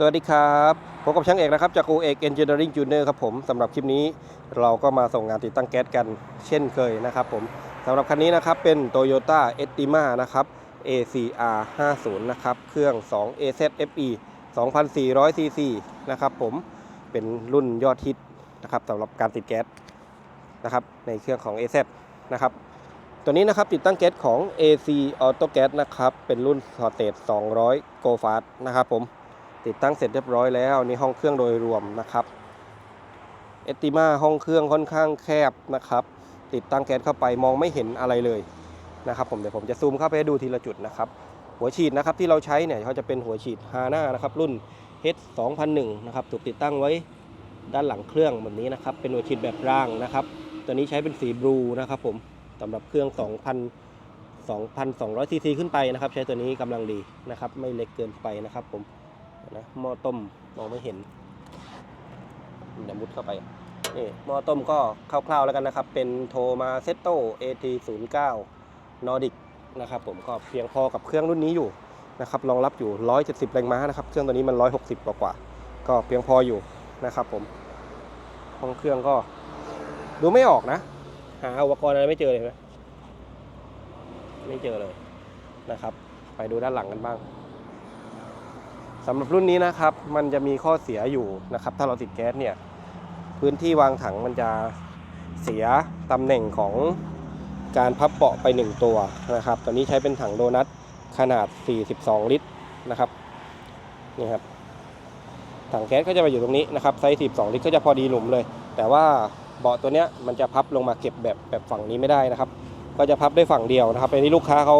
สวัสดีครับพบกับช่างเอกนะครับจากโอเอกเอนจิเนียริ่งจูเนอร์ครับผมสำหรับคลิปนี้เราก็มาส่งงานติดตั้งแก๊สกันเช่นเคยนะครับผมสำหรับคันนี้นะครับเป็น Toyota e t i m a นะครับ ACR 50นะครับเครื่อง 2 AZ FE 2,400 cc นะครับผมเป็นรุ่นยอดฮิตนะครับสำหรับการติดแก๊สนะครับในเครื่องของ AZ นะครับตัวนี้นะครับติดตั้งแก๊สของ AC Auto Gas นะครับเป็นรุ่นสเตท200 Go Fast นะครับผม ติดตั้งเสร็จเรียบร้อยแล้วนี่ห้องเครื่องโดยรวมนะครับเอติมาห้องเครื่องค่อนข้างแคบนะครับ ติดตั้งแก๊สเข้าไปมองไม่เห็นอะไรเลยนะครับ ผมเดี๋ยวผมจะซูมเข้าไปดูทีละจุดนะครับ หัวฉีดนะครับที่เราใช้เนี่ยเขาจะเป็นหัวฉีดฮาน่านะครับ รุ่น H 2001นะครับถูกติดตั้งไว้ด้านหลังเครื่องแบบนี้นะครับ เป็นหัวฉีดแบบร่างนะครับ ตัวนี้ใช้เป็นสีบลูนะครับผมสำหรับเครื่อง 2,000 2,200ซีซีขึ้นไปนะครับ ใช้ตัวนี้กำลังดีนะครับ ไม่เล็กเกินไปนะครับผม นะหม้อต้มมองไม่เห็นเดี๋ยวมุดเข้าไปนี่หม้อต้มก็คร่าวๆแล้วกันนะครับ เป็นโทมาเซตโต AT09 Nordic นะครับผมก็เพียงพอกับเครื่องรุ่นนี้อยู่นะครับรองรับอยู่ 170 แรงม้านะครับ เครื่องตัวนี้มัน 160 กว่ากว่าๆก็เพียงพออยู่นะครับผมห้องเครื่องก็ดูไม่ออกนะ หาอุปกรณ์อะไรไม่เจอเลยไหมไม่เจอเลยนะครับ ไปดูด้านหลังกันบ้าง สำหรับรุ่นนี้นะครับ มันจะมีข้อเสียอยู่นะครับ ถ้าเราติดแก๊สเนี่ย พื้นที่วางถังมันจะเสียตำแหน่งของการพับเบาะไป 1 ตัวนะครับตัวนี้ใช้เป็นถังโดนัทขนาด 42 ลิตรนะครับนี่ครับถังแก๊สก็จะมาอยู่ตรงนี้นะครับไซส์42ลิตรก็จะพอดีหลุมเลย แต่ว่าเบาะตัวเนี้ยมันจะพับลงมาเก็บแบบแบบฝั่งนี้ไม่ได้นะครับ ก็จะพับได้ฝั่งเดียวนะครับอันนี้ลูกค้าเขา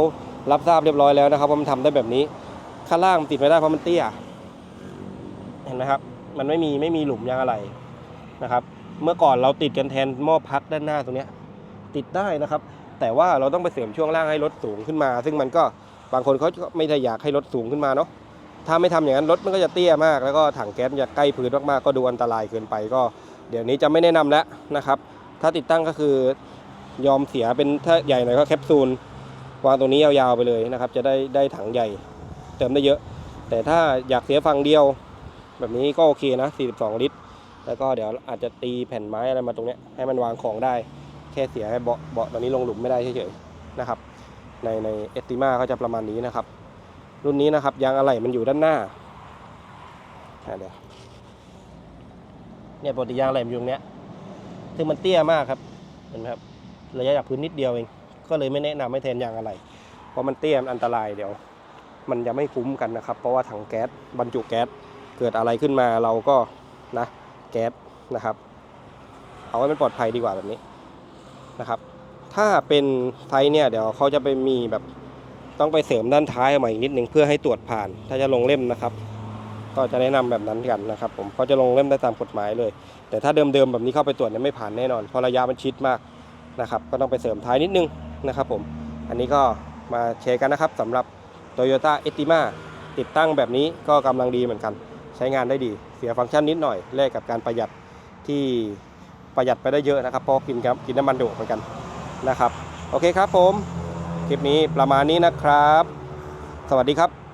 รับทราบเรียบร้อยแล้วนะครับว่ามันทำได้แบบนี้ ข้างล่างมันติดไม่ได้เพราะมันเตี้ย เห็นไหมครับ มันไม่มีไม่มีหลุมยางอะไรนะครับ เมื่อก่อนเราติดกันแทนหม้อพักด้านหน้าตรงนี้ติดได้นะครับ แต่ว่าเราต้องไปเสริมช่วงล่างให้รถสูงขึ้นมา ซึ่งมันก็บางคนเขาไม่ได้อยากให้รถสูงขึ้นมาเนาะถ้าไม่ทำอย่างนั้นรถมันก็จะเตี้ยมาก แล้วก็ถังแก๊สจะใกล้พื้นมากๆก็ดูอันตรายเกินไปก็ เดี๋ยวนี้จะไม่แนะนำแล้วนะครับ ถ้าติดตั้งก็คือยอมเสียเป็นถ้าใหญ่หน่อยก็แคปซูลวางตรงนี้ยาวๆไปเลยนะครับ จะได้ได้ถังใหญ่ เติมได้เยอะ แต่ถ้าอยากเสียฝั่งเดียว แบบนี้ก็โอเคนะ 42 ลิตร แล้วก็เดี๋ยวอาจจะตีแผ่นไม้อะไรมาตรงเนี้ยให้มันวางของได้ แค่เสียให้เบาะเบาะตอนนี้ลงหลุมไม่ได้เฉยๆนะครับ ในในเอติมาเขาจะประมาณนี้นะครับ รุ่นนี้นะครับยางอะไหล่มันอยู่ด้านหน้าเดี๋ยวเนี่ยปกติยางอะไหล่มันอยู่ตรงเนี้ยซึ่งมันเตี้ยมากครับเห็นไหมครับระยะจากพื้นนิดเดียวเองก็เลยไม่แนะนำให้แทนยางอะไหล่เพราะมันเตี้ยมันอันตรายเดี๋ยว มันจะไม่คุ้มกันนะครับ เพราะว่าถังแก๊สบรรจุแก๊สเกิดอะไรขึ้นมาเราก็นะแก๊สนะครับ เอาไว้มันปลอดภัยดีกว่าแบบนี้นะครับ ถ้าเป็นไซส์เนี่ยเดี๋ยวเขาจะไปมีแบบต้องไปเสริมด้านท้ายมาอีกนิดนึงเพื่อให้ตรวจผ่าน ถ้าจะลงเล่มนะครับ ก็จะแนะนำแบบนั้นกันนะครับ ผมเขาจะลงเล่มได้ตามกฎหมายเลย แต่ถ้าเดิมๆแบบนี้เข้าไปตรวจเนี่ยไม่ผ่านแน่นอนเพราะระยะมันชิดมากนะครับ ก็ต้องไปเสริมท้ายนิดนึงนะครับ ผมอันนี้ก็มาแชร์กันนะครับสำหรับ Toyota e t i m a ติดตั้งแบบนี้ก็กำลังดีเหมือนกัน ใช้งานได้ดี เสียฟังก์ชันนิดหน่อยแลกกับการประหยัดที่ประหยัดไปได้เยอะนะครับ เพราะกินครับกินน้ำมันดุเหมือนกันนะครับ โอเคครับผม คลิปนี้ประมาณนี้นะครับ สวัสดีครับ